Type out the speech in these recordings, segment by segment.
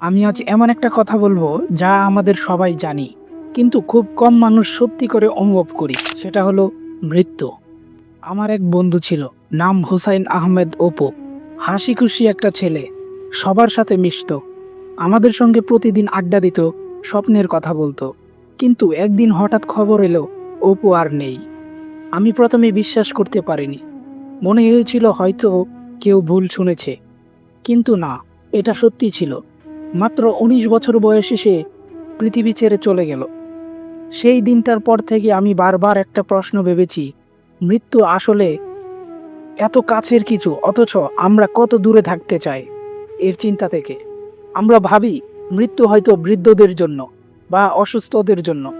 আমি আজ এমন একটা কথা বলব যা আমাদের সবাই জানি, কিন্তু খুব কম মানুষ সত্যি করে অনুভব করি, সেটা হলো মৃত্যু। আমার এক বন্ধু ছিল, নাম হুসাইন আহমেদ ওপো হাসি খুশি একটা ছেলে, সবার সাথে মিশত। আমাদের সঙ্গে প্রতিদিন আড্ডা দিত, স্বপ্নের কথা বলতো। কিন্তু একদিন হঠাৎ খবর এলো, অপু আর নেই। আমি প্রথমে বিশ্বাস করতে পারিনি। মনে হয়েছিল হয়তো কেউ ভুল শুনেছে। কিন্তু না, এটা সত্যি ছিল। মাত্র উনিশ বছর বয়সে সে পৃথিবী ছেড়ে চলে গেল। সেই দিনটার পর থেকে আমি বারবার একটা প্রশ্ন ভেবেছি, মৃত্যু আসলে এত কাছের কিছু, অথচ আমরা কত দূরে থাকতে চাই এর চিন্তা থেকে। আমরা ভাবি, মৃত্যু হয়তো বৃদ্ধদের জন্য বা অসুস্থদের জন্য।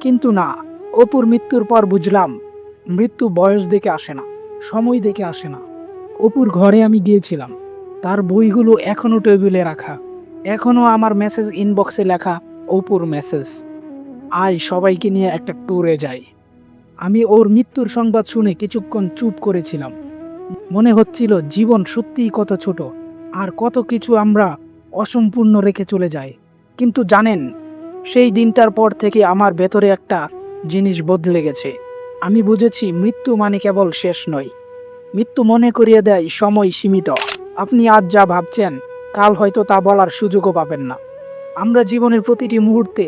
কিন্তু না, অপুর মৃত্যুর পর বুঝলাম, মৃত্যু বয়স দেখে আসে না, সময় দেখে আসে না। অপুর ঘরে আমি গিয়েছিলাম, তার বইগুলো এখনও টেবিলে রাখা। এখনও আমার মেসেজ ইনবক্সে লেখা, অপুর মেসেজ আয় সবাইকে নিয়ে একটা ট্যুরে যাই। আমি ওর মৃত্যুর সংবাদ শুনে কিছুক্ষণ চুপ করেছিলাম। মনে হচ্ছিল জীবন সত্যিই কত ছোট, আর কত কিছু আমরা অসম্পূর্ণ রেখে চলে যাই। কিন্তু জানেন, সেই দিনটার পর থেকে আমার ভেতরে একটা জিনিস বদলে গেছে। আমি বুঝেছি মৃত্যু মানে কেবল শেষ নয়। মৃত্যু মনে করিয়ে দেয় সময় সীমিত। আপনি আজ যা ভাবছেন কাল হয়তো তা বলার সুযোগও পাবেন না। আমরা জীবনের প্রতিটি মুহূর্তে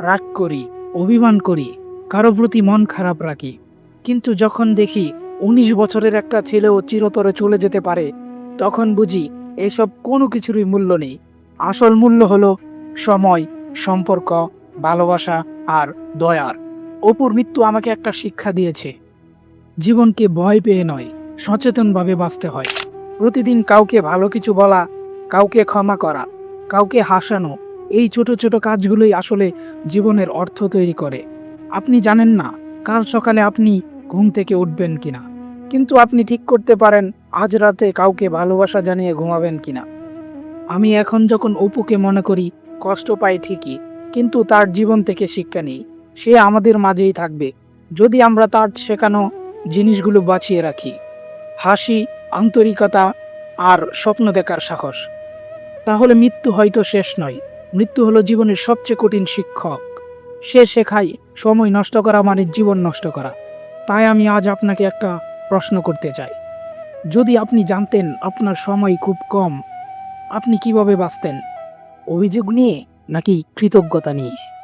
রাগ করি, অভিমান করি, কারও প্রতি মন খারাপ রাখি। কিন্তু যখন দেখি উনিশ বছরের একটা ছেলেও চিরতরে চলে যেতে পারে, তখন বুঝি এসব কোনো কিছুরই মূল্য নেই। আসল মূল্য হলো সময়, সম্পর্ক, ভালোবাসা আর দয়ার। অপুর মৃত্যু আমাকে একটা শিক্ষা দিয়েছে। জীবনকে ভয় পেয়ে নয়, সচেতনভাবে বাঁচতে হয়। প্রতিদিন কাউকে ভালো কিছু বলা কাউকে ক্ষমা করা, কাউকে হাসানো, এই ছোট ছোট কাজগুলোই আসলে জীবনের অর্থ তৈরি করে। আপনি জানেন না কাল সকালে আপনি ঘুম থেকে উঠবেন কিনা, কিন্তু আপনি ঠিক করতে পারেন আজ রাতে কাউকে ভালোবাসা জানিয়ে ঘুমাবেন কিনা। আমি এখন যখন অপুকে মনে করি, কষ্ট পাই ঠিকই, কিন্তু তার জীবন থেকে শিক্ষা নেই, সে আমাদের মাঝেই থাকবে, যদি আমরা তার শেখানো জিনিসগুলো বাঁচিয়ে রাখি। হাসি, আন্তরিকতা আর স্বপ্ন দেখার সাহস। তাহলে মৃত্যু হয়তো শেষ নয়। মৃত্যু হলো জীবনের সবচেয়ে কঠিন শিক্ষক। সে শেখায়, সময় নষ্ট করা মানে জীবন নষ্ট করা। তাই আমি আজ আপনাকে একটা প্রশ্ন করতে চাই। যদি আপনি জানতেন আপনার সময় খুব কম, আপনি কীভাবে বাঁচতেন? অভিযোগ নিয়ে নাকি কৃতজ্ঞতা নিয়ে?